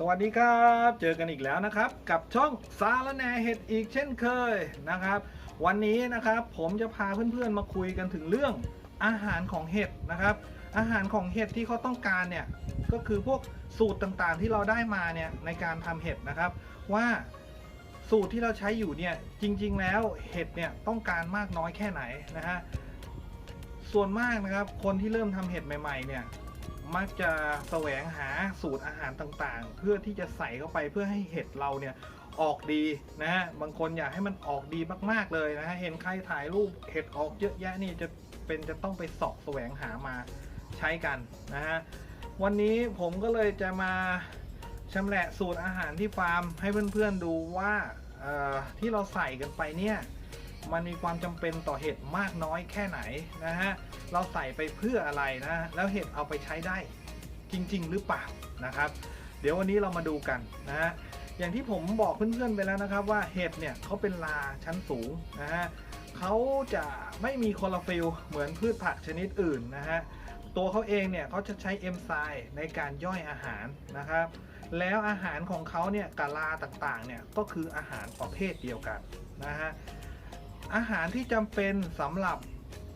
สวัสดีครับ เจอกันอีกแล้วนะครับ กับช่องสารแหนเห็ดอีกเช่นเคยนะครับ วันนี้นะครับผมจะพาเพื่อนๆมาคุยกันถึงเรื่องอาหารของเห็ดนะครับ อาหารของเห็ดที่เขาต้องการเนี่ยก็คือพวกสูตรต่างๆที่เราได้มาเนี่ยในการทำเห็ดนะครับ ว่าสูตรที่เราใช้อยู่เนี่ยจริง ๆ แล้วเห็ดเนี่ยต้องการมากน้อยแค่ไหนนะฮะส่วนมากนะครับคนที่เริ่มทำเห็ดใหม่ ๆ เนี่ย มักจะแสวงหาสูตรอาหารต่างๆ เพื่อที่จะใส่เข้าไปเพื่อให้เห็ดเราเนี่ยออกดีนะฮะบางคนอยากให้มันออกดีมากๆเลยนะฮะเห็นใครถ่ายรูปเห็ดออกเยอะแยะนี่จะเป็นจะต้องไปสอบแสวงหามาใช้กันนะฮะวันนี้ผมก็เลยจะมาชำแหละสูตรอาหารที่ฟาร์มให้เพื่อนๆดูว่าที่เราใส่กันไปเนี่ย มันมีความจำเป็นต่อเห็ดมากน้อยแค่ไหนนะฮะ เราใส่ไปเพื่ออะไรนะ แล้วเห็ดเอาไปใช้ได้จริง ๆ หรือเปล่านะครับ เดี๋ยววันนี้เรามาดูกันนะฮะ อย่างที่ผมบอกเพื่อนๆไปแล้วนะครับ ว่าเห็ดเนี่ยเขาเป็นลาชั้นสูงนะฮะเขาจะไม่มีคลอโรฟิลเหมือนพืชผักชนิดอื่นนะฮะ ตัวเขาเองเนี่ยเขาจะใช้เอนไซม์ในการย่อยอาหารนะครับ แล้วอาหารของเขาเนี่ยกับลาต่างๆเนี่ยก็คืออาหารประเภทเดียวกันนะฮะ อาหารที่จำเป็นสำหรับ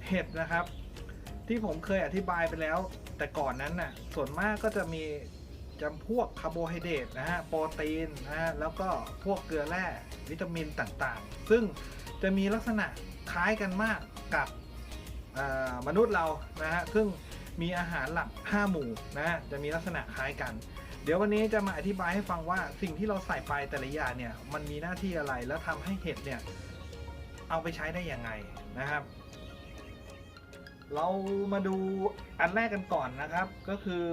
เห็ดนะครับ ที่ผมเคยอธิบายไปแล้ว แต่ก่อนนั้นน่ะส่วนมากก็จะมีจำพวกคาร์โบไฮเดรตนะฮะโปรตีนนะฮะแล้วก็พวกเกลือแร่วิตามินต่างๆ ซึ่งจะมีลักษณะคล้ายกันมากกับมนุษย์เรานะฮะซึ่งมีอาหารหลัก 5 หมู่นะจะมีลักษณะคล้ายกัน เดี๋ยววันนี้จะมาอธิบายให้ฟังว่าสิ่งที่เราใส่ไปแต่ละอย่างเนี่ยมันมีหน้าที่อะไรแล้วทำให้เห็ดเนี่ย เอาไปใช้ได้ยังไงนะครับ เรามาดูอันแรกกันก่อนนะครับ ก็คือ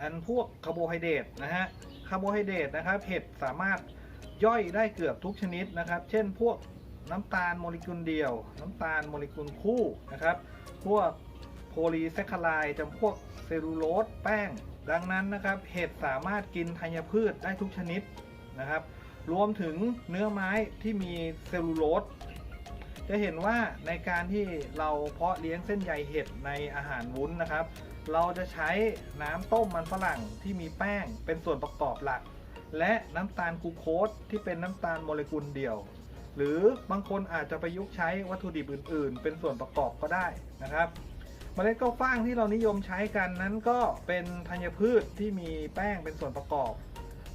อันพวกคาร์โบไฮเดรตนะฮะคาร์โบไฮเดรตนะครับเห็ดสามารถย่อยได้เกือบทุกชนิดนะครับ เช่นพวกน้ำตาลโมเลกุลเดียว น้ำตาลโมเลกุลคู่นะครับ พวกโพลีแซคคาไลด์จำพวกเซลลูโลสแป้ง ดังนั้นนะครับ เห็ดสามารถกินธัญพืชได้ทุกชนิดนะครับ รวมถึงเนื้อไม้ที่มีเซลลูโลส จะเห็นว่าในการที่เราเพาะเลี้ยงเส้นใยเห็ดในอาหารวุ้นนะครับ เราจะใช้น้ำต้มมันฝรั่งที่มีแป้งเป็นส่วนประกอบหลัก และน้ำตาลกูโคสที่เป็นน้ำตาลโมเลกุลเดียว หรือบางคนอาจจะประยุกต์ใช้วัตถุดิบอื่น ๆ เป็นส่วนประกอบก็ได้นะครับเมล็ดข้าวฟ่างที่เรานิยมใช้กันนั้นก็เป็นธัญพืชที่มีแป้งเป็นส่วนประกอบ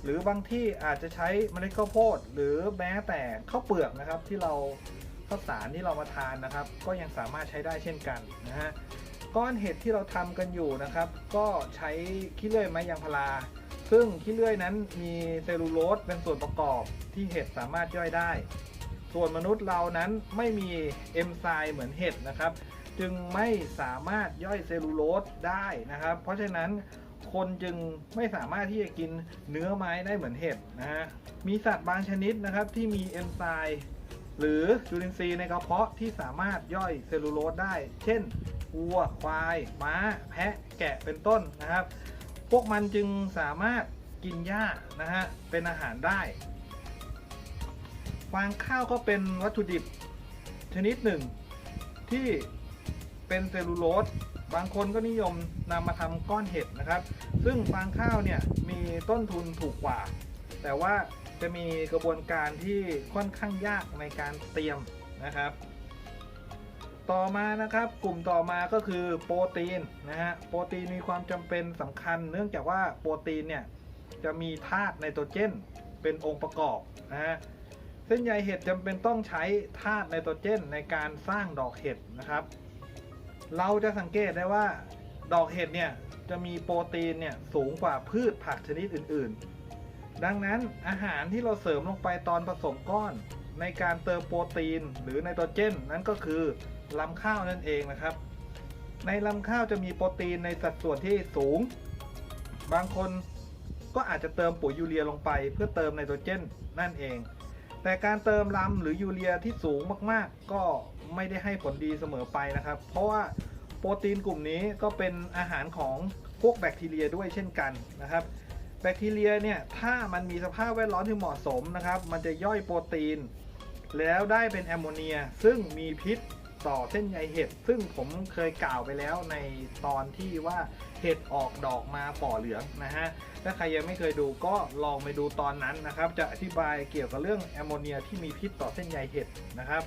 หรือบางที่อาจจะใช้เมล็ดข้าวโพด หรือแม้แต่ข้าวเปลือกนะครับที่เรา ข้าวสารที่เรามาทานนะครับ ก็ยังสามารถใช้ได้เช่นกันนะฮะก้อนเห็ดที่เราทำกันอยู่นะครับ ก็ใช้ขี้เลื่อยไม้ยางพาราซึ่งขี้เลื่อยนั้นมีเซลลูโลสเป็นส่วนประกอบที่เห็ดสามารถย่อยได้ ส่วนมนุษย์เรานั้นไม่มีเอนไซม์เหมือนเห็ดนะครับ จึงไม่สามารถย่อยเซลลูโลสได้นะครับ เพราะฉะนั้นคนจึงไม่สามารถที่จะกินเนื้อไม้ได้เหมือนเห็ดนะฮะมีสัตว์บางชนิดนะครับที่มีเอนไซม์ หรือจุลินทรีย์ในกระเพาะที่สามารถย่อยเซลลูโลสได้ เช่นวัว ควาย ม้า แพะ แกะเป็นต้นนะครับ พวกมันจึงสามารถกินหญ้านะฮะเป็นอาหารได้ ฟางข้าวก็เป็นวัตถุดิบชนิดหนึ่ง ที่เป็นเซลลูโลส บางคนก็นิยมนำมาทำก้อนเห็ดนะครับ ซึ่งฟางข้าวเนี่ยมีต้นทุนถูกกว่า แต่ว่า จะมีกระบวนการที่ค่อนข้างยากในการเตรียมนะครับ ต่อมานะครับกลุ่มต่อมาก็คือโปรตีนนะฮะโปรตีนมีความจำเป็นสำคัญ เนื่องจากว่าโปรตีนเนี่ยจะมีธาตุไนโตรเจนเป็นองค์ประกอบนะฮะเส้นใยเห็ดจำเป็นต้องใช้ธาตุไนโตรเจนในการสร้างดอกเห็ดนะครับ เราจะสังเกตได้ว่าดอกเห็ดเนี่ยจะมีโปรตีนเนี่ยสูงกว่าพืชผักชนิดอื่นๆ ดังนั้นอาหารที่เราเสริมลงไปตอนผสมก้อน ในการเติมโปรตีน หรือไนโตรเจน นั่นก็คือลำข้าวนั่นเองนะครับ ในลำข้าวจะมีโปรตีนในสัดส่วนที่สูง บางคนก็อาจจะเติมปุ๋ยยูเรียลงไป เพื่อเติมไนโตรเจนนั่นเอง แต่การเติมลำหรือยูเรียที่สูงมากๆ ก็ไม่ได้ให้ผลดีเสมอไปนะครับ เพราะว่าโปรตีนกลุ่มนี้ก็เป็นอาหารของพวกแบคทีเรียด้วยเช่นกันนะครับ แบคทีเรียเนี่ยถ้ามันมีสภาพแวดล้อมที่เหมาะสมนะครับ มันจะย่อยโปรตีน แล้วได้เป็นแอมโมเนีย ซึ่งมีพิษต่อเส้นใยเห็ด ซึ่งผมเคยกล่าวไปแล้วในตอนที่ว่าเห็ดออกดอกมาฝ่อเหลืองนะฮะ ถ้าใครยังไม่เคยดูก็ลองไปดูตอนนั้นนะครับ จะอธิบายเกี่ยวกับเรื่องแอมโมเนียที่มีพิษต่อเส้นใยเห็ดนะครับ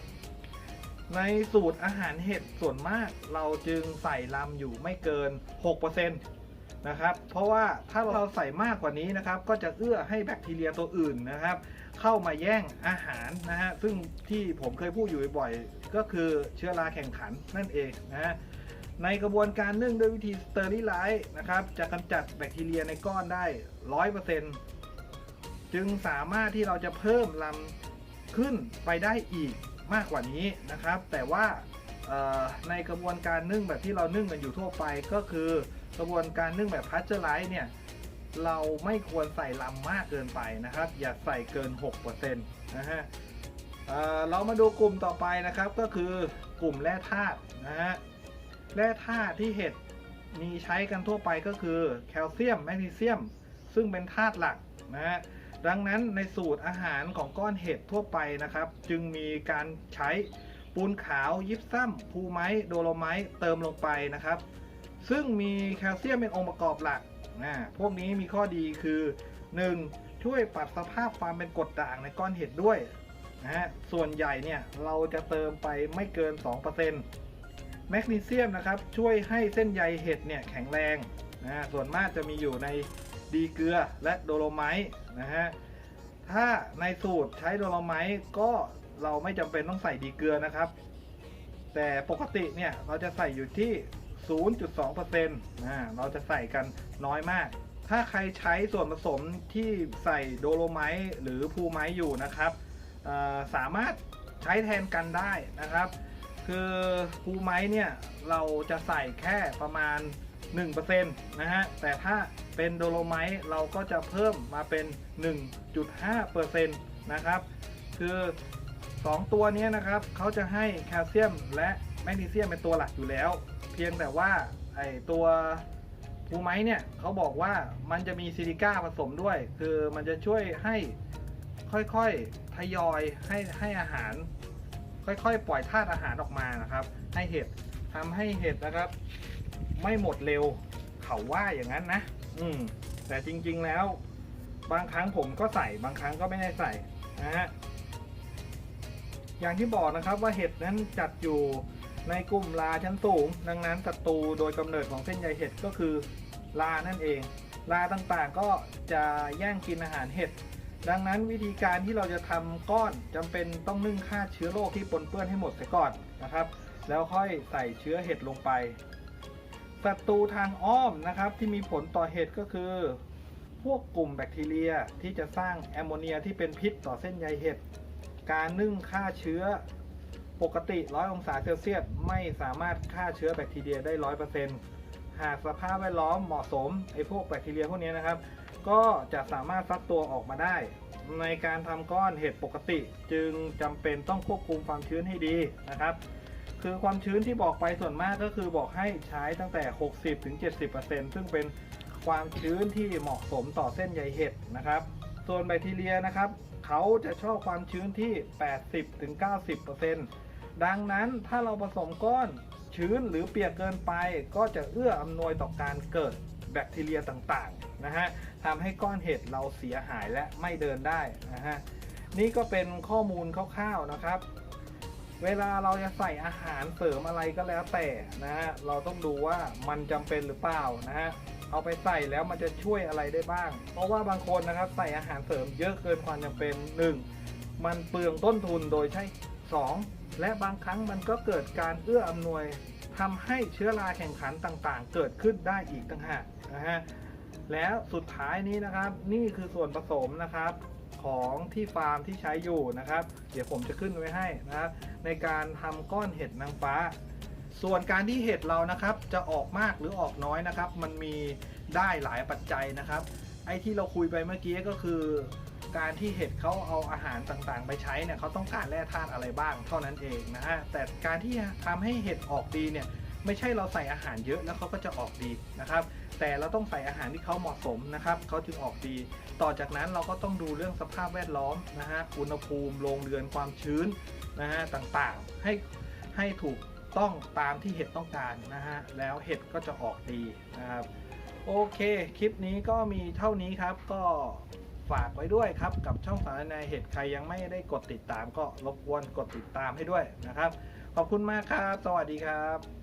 ในสูตรอาหารเห็ดส่วนมากเราจึงใส่ลำอยู่ไม่เกิน 6% นะครับ เพราะว่าถ้าเราใส่มากกว่านี้นะครับ ก็จะเอื้อให้แบคทีเรียตัวอื่นนะครับ เข้ามาแย่งอาหารนะฮะซึ่งที่ผมเคยพูดอยู่บ่อยๆก็คือเชื้อราแข่งขันนั่นเองนะฮะในกระบวนการนึ่งด้วยวิธีสเตอริไลซ์นะครับจะกำจัดแบคทีเรียในก้อนได้100%จึงสามารถที่เราจะเพิ่มลำขึ้นไปได้อีกมากกว่านี้นะครับ แต่ว่า ในกระบวนการนึ่งแบบที่เรานึ่งกันอยู่ทั่วไปก็คือกระบวนการนึ่งแบบพัชเจอร์ไลซ์เนี่ยเราไม่ควรใส่ลำมากเกินไปนะครับ อย่าใส่เกิน 6%นะฮะเเรามาดูกลุ่มต่อไปนะครับก็คือกลุ่มแร่ธาตุนะฮะแร่ธาตุที่เห็ดมีใช้กันทั่วไปก็คือแคลเซียมแมกนีเซียม ซึ่งเป็นธาตุหลักนะฮะดังนั้นในสูตรอาหารของก้อนเห็ดทั่วไปนะครับ จึงมีการใช้ ปูนขาวยิปซัมพูไมต์โดโลไมต์เติมลงไปนะครับ ซึ่งมีแคลเซียมเป็นองค์ประกอบหลักนะพวกนี้มีข้อดีคือ 1. ช่วยปรับสภาพความเป็นกรดด่างในก้อนเห็ดด้วยนะฮะส่วนใหญ่เนี่ยเราจะเติมไปไม่เกิน 2%แมกนีเซียมนะครับช่วยให้เส้นใยเห็ดเนี่ยแข็งแรงนะฮะส่วนมากจะมีอยู่ในดีเกลือและโดโลไมต์นะฮะถ้าในสูตรใช้โดโลไมต์ก็ เราไม่จำเป็นต้องใส่ดีเกลือนะครับ แต่ปกติเนี่ยเราจะใส่อยู่ที่ 0.2%นะเราจะใส่กันน้อยมาก ถ้าใครใช้ส่วนผสมที่ใส่โดโลไมต์หรือพูไมต์อยู่นะครับสามารถใช้แทนกันได้นะครับ คือภูไม้เนี่ยเราจะใส่แค่ประมาณ 1%นะฮะแต่ถ้าเป็นโดโลไมต์เราก็จะเพิ่มมาเป็น 1.5%นะครับ คือ 2 ตัวนี้นะครับเขาจะให้แคลเซียมและแมกนีเซียมเป็นตัวหลักอยู่แล้ว เพียงแต่ว่าไอตัวภูไม้เนี่ยเขาบอกว่ามันจะมีซิลิก้าผสมด้วย คือมันจะช่วยให้ค่อยๆทยอยให้ให้อาหาร ค่อยๆ ปล่อยธาตุอาหารออกมานะครับ ให้เห็ดทำให้เห็ดนะครับ ไม่หมดเร็วเขาว่าอย่างนั้นนะ อืมแต่จริงๆแล้ว บางครั้งผมก็ใส่บางครั้งก็ไม่ได้ใส่นะฮะ อย่างที่บอกนะครับว่าเห็ดนั้นจัดอยู่ในกลุ่มลาชั้นสูง ดังนั้นศัตรูโดยกำเนิดของเส้นใยเห็ดก็คือลานั่นเอง ลาต่างๆก็จะแย่งกินอาหารเห็ด ดังนั้นวิธีการที่เราจะทำก้อนจำเป็นต้องนึ่งฆ่าเชื้อโรคที่ปนเปื้อนให้หมดเสียก่อนนะครับ แล้วค่อยใส่เชื้อเห็ดลงไปศัตรูทางอ้อมนะครับที่มีผลต่อเห็ดก็คือ พวกกลุ่มแบคทีเรียที่จะสร้างแอมโมเนียที่เป็นพิษต่อเส้นใยเห็ด การนึ่งฆ่าเชื้อปกติ 100 องศาเซลเซียสไม่สามารถฆ่าเชื้อแบคทีเรียได้ 100%หากสภาพแวดล้อมเหมาะสมไอ้พวกแบคทีเรียพวกนี้นะครับ ก็จะสามารถฟักตัวออกมาได้ ในการทำก้อนเห็ดปกติ จึงจำเป็นต้องควบคุมความชื้นให้ดีนะครับ คือความชื้นที่บอกไปส่วนมากก็คือบอกให้ใช้ตั้งแต่ 60-70%ซึ่งเป็นความชื้นที่เหมาะสมต่อเส้นใยเห็ดนะครับ ส่วนแบคทีเรียนะครับ เขาจะชอบความชื้นที่ 80-90%ดังนั้นถ้าเราผสมก้อนชื้นหรือเปียกเกินไป ก็จะเอื้ออำนวยต่อการเกิดแบคทีเรียต่างๆนะฮะทำให้ก้อนเห็ดเราเสียหายและไม่เดินได้นะฮะนี่ก็เป็นข้อมูลคร่าวๆนะครับ เวลาเราจะใส่อาหารเสริมอะไรก็แล้วแต่นะฮะเราต้องดูว่ามันจำเป็นหรือเปล่านะฮะเอาไปใส่แล้วมันจะช่วยอะไรได้บ้าง เพราะว่าบางคนนะครับใส่อาหารเสริมเยอะเกินความจำเป็น 1. มันเปลืองต้นทุนโดยใช่ 2. และบางครั้งมันก็เกิดการเอื้ออำนวยทำให้เชื้อราแข่งขันต่างๆ เกิดขึ้นได้อีกต่างหากนะฮะแล้วสุดท้ายนี้นะครับนี่คือส่วนผสมนะครับ ของที่ฟาร์มที่ใช้อยู่นะครับ เดี๋ยวผมจะขึ้นไว้ให้นะครับในการทำก้อนเห็ดนางฟ้า ส่วนการที่เห็ดเรานะครับ จะออกมากหรือออกน้อยนะครับ มันมีได้หลายปัจจัยนะครับ ไอ้ที่เราคุยไปเมื่อกี้ก็คือ การที่เห็ดเขาเอาอาหารต่างๆ ไปใช้เนี่ยเขาต้องการแร่ธาตุอะไรบ้างเท่านั้นเองนะฮะแต่การที่ทำให้เห็ดออกดีเนี่ย ไม่ใช่เราใส่อาหารเยอะแล้วเขาก็จะออกดีนะครับ แต่เราต้องใส่อาหารที่เขาเหมาะสมนะครับเขาจึงออกดี ต่อจากนั้นเราก็ต้องดูเรื่องสภาพแวดล้อมนะฮะอุณหภูมิโรงเรือนความชื้นนะฮะต่างๆ ให้ให้ถูกต้องตามที่เห็ดต้องการนะฮะแล้วเห็ดก็จะออกดีนะครับโอเคคลิปนี้ก็มีเท่านี้ครับก็ฝากไว้ด้วยครับกับช่องสารนายเห็ดใครยังไม่ได้กดติดตามก็รบกวนกดติดตามให้ด้วยนะครับ ขอบคุณมากครับ สวัสดีครับ